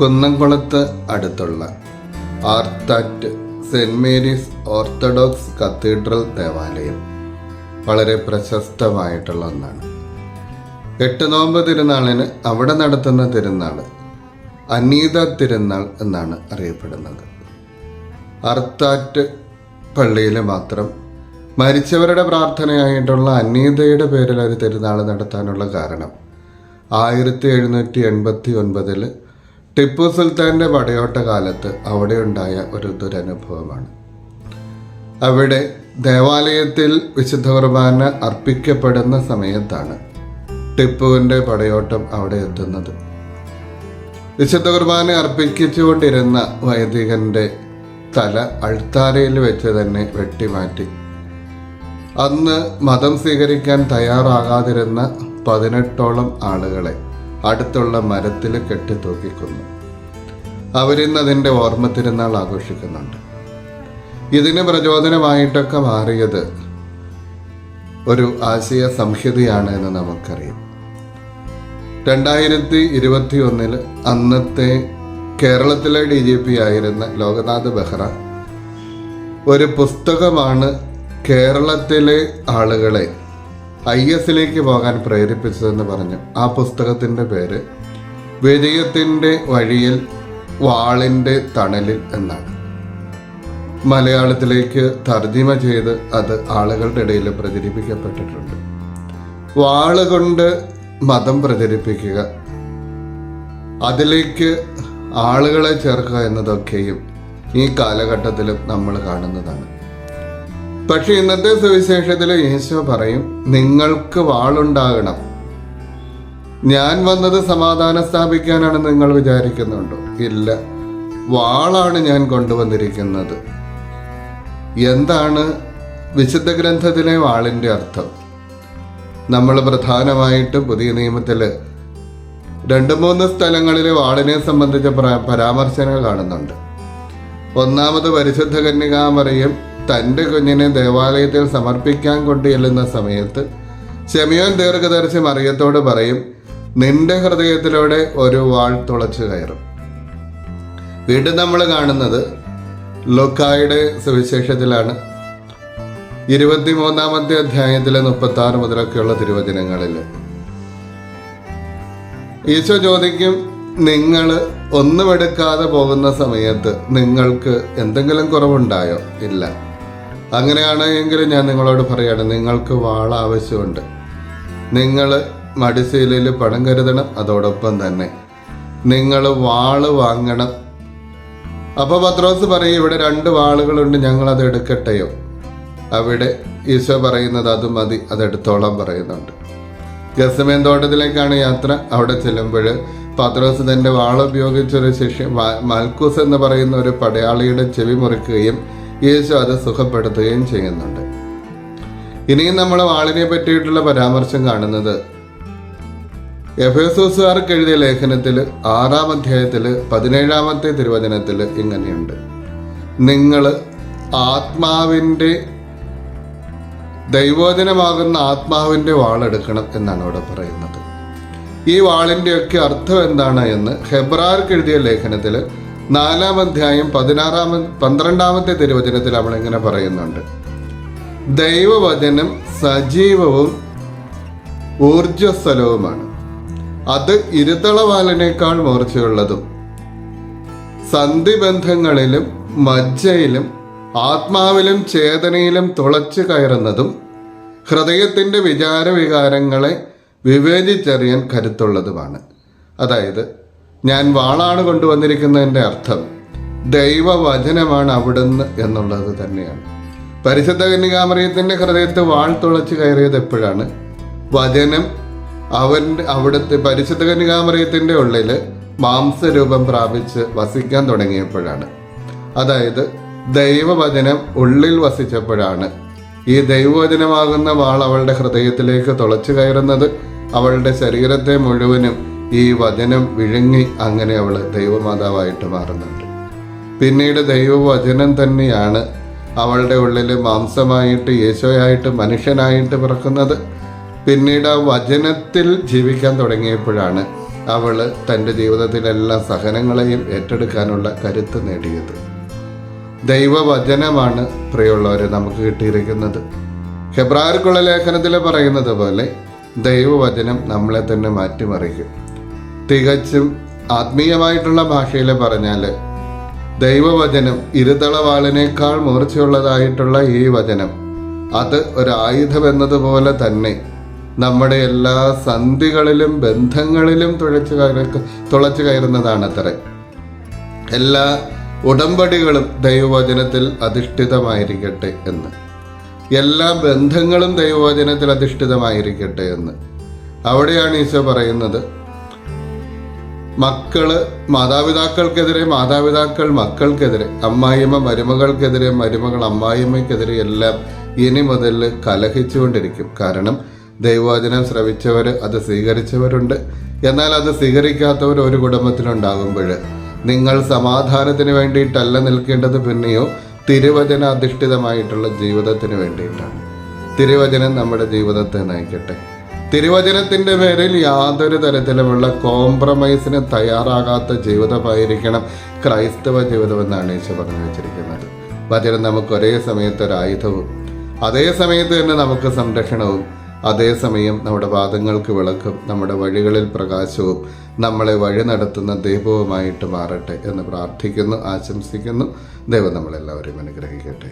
കുന്നംകുളത്ത് അടുത്തുള്ള Arthat saint Mary's orthodox cathedral ദേവാലയം വളരെ പ്രശസ്തമായിട്ടുള്ള ഒന്നാണ്. എട്ട് നോമ്പ് തിരുനാളിന് അവിടെ നടത്തുന്ന തിരുനാൾ അനീത തിരുനാൾ എന്നാണ് അറിയപ്പെടുന്നത്. അർത്താറ്റ് പള്ളിയിൽ മാത്രം മരിച്ചവരുടെ പ്രാർത്ഥനയായിട്ടുള്ള അനീതയുടെ പേരിൽ ഒരു തിരുനാൾ നടത്താനുള്ള കാരണം ആയിരത്തി എഴുന്നൂറ്റി എൺപത്തി ഒൻപതിൽ ടിപ്പു സുൽത്താന്റെ പടയോട്ട കാലത്ത് അവിടെ ഉണ്ടായ ഒരു ദുരനുഭവമാണ്. അവിടെ ദേവാലയത്തിൽ വിശുദ്ധ കുർബാന അർപ്പിക്കപ്പെടുന്ന സമയത്താണ് ടിപ്പുവിന്റെ പടയോട്ടം അവിടെ എത്തുന്നത്. വിശുദ്ധ കുർബാന അർപ്പിച്ചുകൊണ്ടിരുന്ന വൈദികന്റെ തല അൾത്താരയിൽ വെച്ച് തന്നെ വെട്ടിമാറ്റി. അന്ന് മതം സ്വീകരിക്കാൻ തയ്യാറാകാതിരുന്ന പതിനെട്ടോളം ആളുകളെ അടുത്തുള്ള മരത്തിൽ കെട്ടി തൂക്കിക്കുന്നു അവരിന്ന് അതിന്റെ ഓർമ്മ തിരുനാൾ ആഘോഷിക്കുന്നുണ്ട്. ഇതിന് പ്രചോദനമായിട്ടൊക്കെ മാറിയത് ഒരു ആശയ സംഹിതയാണ് എന്ന് നമുക്കറിയാം. രണ്ടായിരത്തി ഇരുപത്തി ഒന്നിൽ അന്നത്തെ കേരളത്തിലെ ഡി ജി പി ആയിരുന്ന ലോകനാഥ് ബെഹ്റ ഒരു പുസ്തകമാണ് കേരളത്തിലെ ആളുകളെ ഐ എസിലേക്ക് പോകാൻ പ്രേരിപ്പിച്ചതെന്ന് പറഞ്ഞു. ആ പുസ്തകത്തിന്റെ പേര് വിജയത്തിന്റെ വഴിയിൽ വാളിന്റെ തണലിൽ എന്നാണ്. മലയാളത്തിലേക്ക് തർജിമ ചെയ്ത് അത് ആളുകളുടെ ഇടയിൽ പ്രചരിപ്പിക്കപ്പെട്ടിട്ടുണ്ട്. വാളുകൊണ്ട് മതം പ്രചരിപ്പിക്കുക അതിലേക്ക് ആളുകളെ ചേർക്കുക എന്നതൊക്കെയും ഈ കാലഘട്ടത്തിലും നമ്മൾ കാണുന്നതാണ്. പക്ഷെ ഇന്നത്തെ സുവിശേഷത്തിൽ യേശു പറയും നിങ്ങൾക്ക് വാളുണ്ടാകണം. ഞാൻ വന്നത് സമാധാനം സ്ഥാപിക്കാനാണ് നിങ്ങൾ വിചാരിക്കുന്നുണ്ടോ? ഇല്ല. വാളാണ് ഞാൻ കൊണ്ടുവന്നിരിക്കുന്നത്. എന്താണ് വിശുദ്ധ ഗ്രന്ഥത്തിലെ വാളിന്റെ അർത്ഥം? നമ്മൾ പ്രധാനമായിട്ടും പുതിയ നിയമത്തിൽ രണ്ട് മൂന്ന് സ്ഥലങ്ങളിലെ വാളിനെ സംബന്ധിച്ച പ്ര- പരാമർശങ്ങൾ കാണുന്നുണ്ട്. ഒന്നാമത് പരിശുദ്ധ കന്യകാമറിയം തന്റെ കുഞ്ഞിനെ ദേവാലയത്തിൽ സമർപ്പിക്കാൻ കൊണ്ടുചെല്ലുന്ന സമയത്ത് ചെമിയോൻ ദീർഘദർശി മറിയത്തോട് പറയും നിന്റെ ഹൃദയത്തിലൂടെ ഒരു വാൾ തുളച്ചു കയറും. വീണ്ടും നമ്മൾ കാണുന്നത് ലൊക്കായുടെ സുവിശേഷത്തിലാണ്. ഇരുപത്തിമൂന്നാമത്തെ അധ്യായത്തിലെ മുപ്പത്തി ആറ് മുതലൊക്കെയുള്ള തിരുവചനങ്ങളിൽ. ഈശോ ചോദിക്കും നിങ്ങൾ ഒന്നുമെടുക്കാതെ പോകുന്ന സമയത്ത് നിങ്ങൾക്ക് എന്തെങ്കിലും കുറവുണ്ടായോ? ഇല്ല. അങ്ങനെയാണെങ്കിൽ ഞാൻ നിങ്ങളോട് പറയാണ് നിങ്ങൾക്ക് വാള ആവശ്യമുണ്ട്. നിങ്ങൾ മടിശീലയിൽ പണം കരുതണം അതോടൊപ്പം തന്നെ നിങ്ങൾ വാൾ വാങ്ങണം. അപ്പോൾ പത്രോസ് പറയും ഇവിടെ രണ്ട് വാളുകളുണ്ട് ഞങ്ങൾ അത് എടുക്കട്ടെയോ? അവിടെ ഈശോ പറയുന്നത് അത് മതി അതെടുത്തോളം പറയുന്നുണ്ട്. ഗസമേൻ തോട്ടത്തിലേക്കാണ് യാത്ര. അവിടെ ചെല്ലുമ്പോൾ പത്രോസ് തന്റെ വാൾ ഉപയോഗിച്ചൊരു ശിഷ്യ മാൽക്കൂസ് എന്ന് പറയുന്ന ഒരു പടയാളിയുടെ ചെവി മുറിക്കുകയും യേശു അത് സുഖപ്പെടുത്തുകയും ചെയ്യുന്നുണ്ട്. ഇനിയും നമ്മൾ വാളിനെ പറ്റിയിട്ടുള്ള പരാമർശം കാണുന്നത് എഫേസോസുകാർക്ക് എഴുതിയ ലേഖനത്തിൽ ആറാം അധ്യായത്തിൽ പതിനേഴാമത്തെ തിരുവചനത്തിൽ ഇങ്ങനെയുണ്ട്. നിങ്ങൾ ആത്മാവിന്റെ ദൈവോചനമാകുന്ന ആത്മാവിന്റെ വാളെടുക്കണം എന്നാണ് അവിടെ പറയുന്നത്. ഈ വാളിന്റെയൊക്കെ അർത്ഥം എന്താണ് എന്ന് ഹെബ്രാർക്ക് എഴുതിയ ലേഖനത്തിൽ നാലാം അധ്യായം പതിനാറാമ പന്ത്രണ്ടാമത്തെ തിരുവചനത്തിൽ അവൾ ഇങ്ങനെ പറയുന്നുണ്ട്. ദൈവവചനം സജീവവും ഊർജസ്വലവുമാണ്. അത് ഇരുതളവാലിനേക്കാൾ മൂർച്ചയുള്ളതും സന്ധിബന്ധങ്ങളിലും മജ്ജയിലും ആത്മാവിലും ചേതനയിലും തുളച്ചു കയറുന്നതും ഹൃദയത്തിന്റെ വിചാരവികാരങ്ങളെ വിവേചിച്ചറിയാൻ കരുത്തുള്ളതുമാണ്. അതായത് ഞാൻ വാളാണ് കൊണ്ടുവന്നിരിക്കുന്നതിന്റെ അർത്ഥം. ദൈവവചനമാണ് അവിടുന്ന് എന്നുള്ളത് തന്നെയാണ്. പരിശുദ്ധ കന്യകാമറിയത്തിന്റെ ഹൃദയത്തെ വാൾ തുളച്ച് കയറിയത് എപ്പോഴാണ്? വചനം അവന്റെ അവിടുത്തെ പരിശുദ്ധ കന്യകാമറിയത്തിന്റെ ഉള്ളിൽ മാംസരൂപം പ്രാപിച്ച് വസിക്കാൻ തുടങ്ങിയപ്പോഴാണ്. അതായത് ദൈവവചനം ഉള്ളിൽ വസിച്ചപ്പോഴാണ് ഈ ദൈവവചനമാകുന്ന വാൾ അവളുടെ ഹൃദയത്തിലേക്ക് തുളച്ചു കയറുന്നത്. അവളുടെ ശരീരത്തെ മുഴുവനും ഈ വചനം വിഴുങ്ങി അങ്ങനെ അവൾ ദൈവമാതാവായിട്ട് മാറുന്നുണ്ട്. പിന്നീട് ദൈവവചനം തന്നെയാണ് അവളുടെ ഉള്ളിൽ മാംസമായിട്ട് യേശോയായിട്ട് മനുഷ്യനായിട്ട് പിറക്കുന്നത്. പിന്നീട് ആ വചനത്തിൽ ജീവിക്കാൻ തുടങ്ങിയപ്പോഴാണ് അവൾ തന്റെ ജീവിതത്തിലെല്ലാ സഹനങ്ങളെയും ഏറ്റെടുക്കാനുള്ള കരുത്ത് നേടിയത്. ദൈവവചനമാണ് പ്രിയമുള്ളവരെ നമുക്ക് കിട്ടിയിരിക്കുന്നത്. ഹെബ്രാർക്കുള്ള ലേഖനത്തിൽ പറയുന്നത് പോലെ ദൈവവചനം നമ്മളെ തന്നെ മാറ്റിമറിക്കും. തികച്ചും ആത്മീയമായിട്ടുള്ള ഭാഷയിൽ പറഞ്ഞാൽ ദൈവവചനം ഇരുതളവാളിനേക്കാൾ മൂർച്ചയുള്ളതായിട്ടുള്ള ഈ വചനം. അത് ഒരു ആയുധം എന്നതുപോലെ തന്നെ നമ്മുടെ എല്ലാ സന്ധികളിലും ബന്ധങ്ങളിലും തുഴച്ചു കയറി തുളച്ചു കയറുന്നതാണ് അത്ര എല്ലാ ഉടമ്പടികളും ദൈവവചനത്തിൽ അധിഷ്ഠിതമായിരിക്കട്ടെ എന്ന്. എല്ലാ ബന്ധങ്ങളും ദൈവവചനത്തിൽ അധിഷ്ഠിതമായിരിക്കട്ടെ എന്ന്. അവിടെയാണ് ഈശോ പറയുന്നത്. മക്കൾ മാതാപിതാക്കൾക്കെതിരെ മാതാപിതാക്കൾ മക്കൾക്കെതിരെ അമ്മായിയമ്മ മരുമകൾക്കെതിരെ മരുമകൾ അമ്മായിയമ്മയ്ക്കെതിരെ എല്ലാം ഇനി മുതൽ കലഹിച്ചുകൊണ്ടിരിക്കും. കാരണം ദൈവവചനം ശ്രവിച്ചവർ അത് സ്വീകരിച്ചവരുണ്ട്. എന്നാൽ അത് സ്വീകരിക്കാത്തവർ ഒരു കുടുംബത്തിലുണ്ടാകുമ്പോൾ നിങ്ങൾ സമാധാനത്തിന് വേണ്ടിയിട്ടല്ല നിൽക്കേണ്ടത് പിന്നെയോ തിരുവചന അധിഷ്ഠിതമായിട്ടുള്ള ജീവിതത്തിന് വേണ്ടിയിട്ടാണ്. തിരുവചനം നമ്മുടെ ജീവിതത്തെ നയിക്കട്ടെ. തിരുവചനത്തിന്റെ പേരിൽ യാതൊരു തരത്തിലുമുള്ള കോംപ്രമൈസിന് തയ്യാറാകാത്ത ജീവിതമായിരിക്കണം ക്രൈസ്തവ ജീവിതമെന്നാണ് ഈശോ പറഞ്ഞു വെച്ചിരിക്കുന്നത്. വചനം നമുക്ക് ഒരേ സമയത്ത് ഒരു ആയുധവും അതേ സമയത്ത് തന്നെ നമുക്ക് സംരക്ഷണവും അതേസമയം നമ്മുടെ വാദങ്ങൾക്ക് വിളക്കും നമ്മുടെ വഴികളിൽ പ്രകാശവും നമ്മളെ വഴി നടത്തുന്ന ദൈവവുമായിട്ട് മാറട്ടെ എന്ന് പ്രാർത്ഥിക്കുന്നു ആശംസിക്കുന്നു. ദൈവം നമ്മളെല്ലാവരെയും അനുഗ്രഹിക്കട്ടെ.